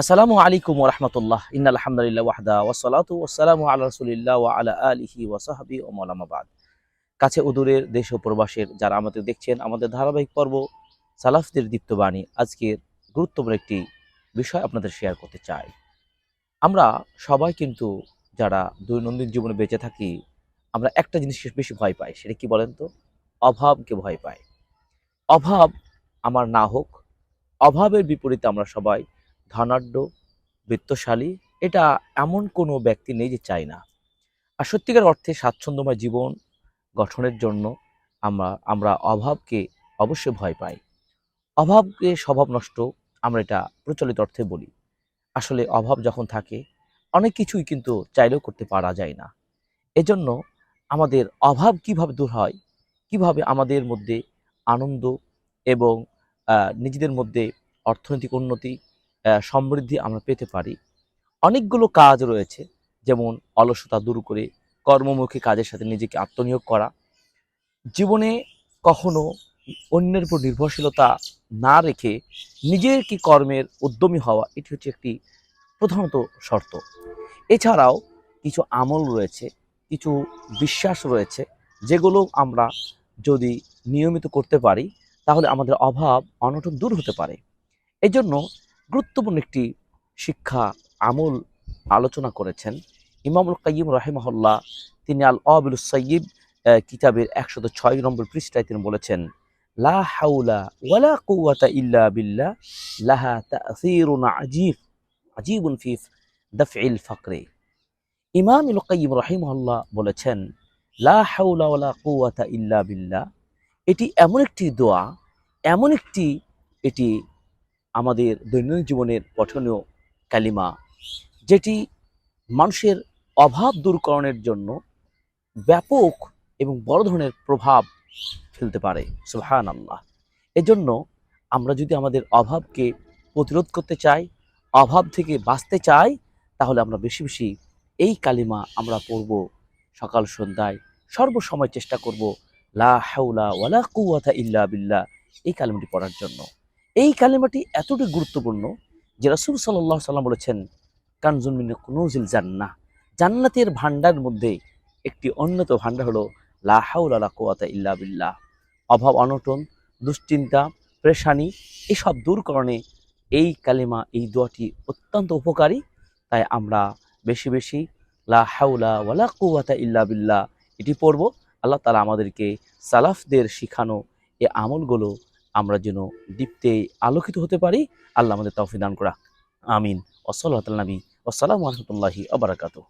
আসসালামু আলাইকুম রহমতুল্লাহ। ইন আলহামদুলিল্লাহ ওয়াহদা ওয়াসালাতু ওয়াসালামু আলা আলা আলিহি ওয়াসাহাবি ও মৌলামাবাদ কাছে উদূরের দেশ ও প্রবাসের যারা আমাদের দেখছেন, আমাদের ধারাবাহিক পর্ব সালাফদের দীপ্তবাণী আজকের গুরুত্বপূর্ণ একটি বিষয় আপনাদের শেয়ার করতে চাই। আমরা সবাই কিন্তু যারা দৈনন্দিন জীবনে বেঁচে থাকি, আমরা একটা জিনিস বেশি ভয় পাই, সেটা কি বলেন তো? অভাবকে ভয় পাই। অভাব আমার না হোক, অভাবের বিপরীতে আমরা সবাই ধনাঢ্য, বৃত্তশালী, এটা এমন কোনো ব্যক্তি নেই যে চাই না। আর সত্যিকার অর্থে স্বাচ্ছন্দ্যময় জীবন গঠনের জন্য আমরা আমরা অভাবকে অবশ্যই ভয় পাই। অভাবকে স্বভাব নষ্ট আমরা এটা প্রচলিত অর্থে বলি। আসলে অভাব যখন থাকে, অনেক কিছুই কিন্তু চাইলেও করতে পারা যায় না। এজন্য আমাদের অভাব কীভাবে দূর হয়, কীভাবে আমাদের মধ্যে আনন্দ এবং নিজেদের মধ্যে অর্থনৈতিক উন্নতি সমৃদ্ধি আমরা পেতে পারি। অনেকগুলো কাজ রয়েছে, যেমন অলসতা দূর করে, কর্মমুখী কাজের সাথে নিজেকে আত্মনিয়োগ করা। জীবনে কখনো অন্যের উপর নির্ভরশীলতা না রেখে নিজের কি কর্মের উদ্যমী হওয়া, এটি হচ্ছে একটি প্রধানত শর্ত। এছাড়াও কিছু আমল রয়েছে, কিছু বিশ্বাস রয়েছে, যেগুলো আমরা যদি নিয়মিত করতে পারি, তাহলে আমাদের অভাব, অনটন দূর হতে পারে। এজন্য গুরুত্বপূর্ণ একটি শিক্ষা আমল আলোচনা করেছেন ইমামুল কাইম রাহিমহল্লা তিনি আল অবিল সৈয়ব কিতাবের একশত ছয় নম্বর পৃষ্ঠায় তিনি বলেছেন, লা হাউলা ওয়ালা কুওয়াতা ইল্লা বিল্লাহ, লাহা তাসীরুন আজীব, আজীবুন ফি দাফইল ফাকরে। ইমাম ইল কাইম রাহিমহল্লা বলেছেন, লা হাউলা ওয়ালা কুওয়াতা ইল্লা বিল্লাহ। এটি এমন একটি দোয়া, এমন একটি, এটি আমাদের দৈনন্দিন জীবনের পঠনীয় কালিমা, যেটি মানুষের অভাব দূরকরণের জন্য ব্যাপক এবং বড় ধরনের প্রভাব ফেলতে পারে। সুহান আল্লাহ এজন্য আমরা যদি আমাদের অভাবকে প্রতিরোধ করতে চাই, অভাব থেকে বাঁচতে চাই, তাহলে আমরা বেশি বেশি এই কালিমা আমরা পড়ব। সকাল সন্ধ্যায় সর্বসময় চেষ্টা করব, লা হাউলা ওয়ালা কুয়াথা ইল্লা বিল্লা এই কালিমাটি পড়ার জন্য। এই কালিমাটি এতটাই গুরুত্বপূর্ণ যে রাসূল আলাইহি সাল্লাম বলেছেন কানজুল মিন কুনুজিল জান্নাহ। জান্নাতের ভান্ডার মধ্যে একটি অন্যতম ভান্ডার হলো, লা হাওলা ওয়ালা কুওয়াতা ইল্লা বিল্লাহ। অভাব, অনটন, দুশ্চিন্তা, প্রেশানি, এসব দূরকরণে এই কালিমা, এই দোয়াটি অত্যন্ত উপকারী। তাই আমরা বেশি বেশি, লা হাওলা ওয়ালা কুওয়াতা ইল্লা বিল্লাহ এটি পড়ব। আল্লাহ তালা আমাদেরকে সালাফদের শিখানো এ আমলগুলো আমরা যেন দীপ্তে আলোকিত হতে পারি। আল্লাহ আমাদের দান করা। আমিন। ওসল্লাহ নবী। ওসালাম রহমতুল্লাহি আবরাকাতু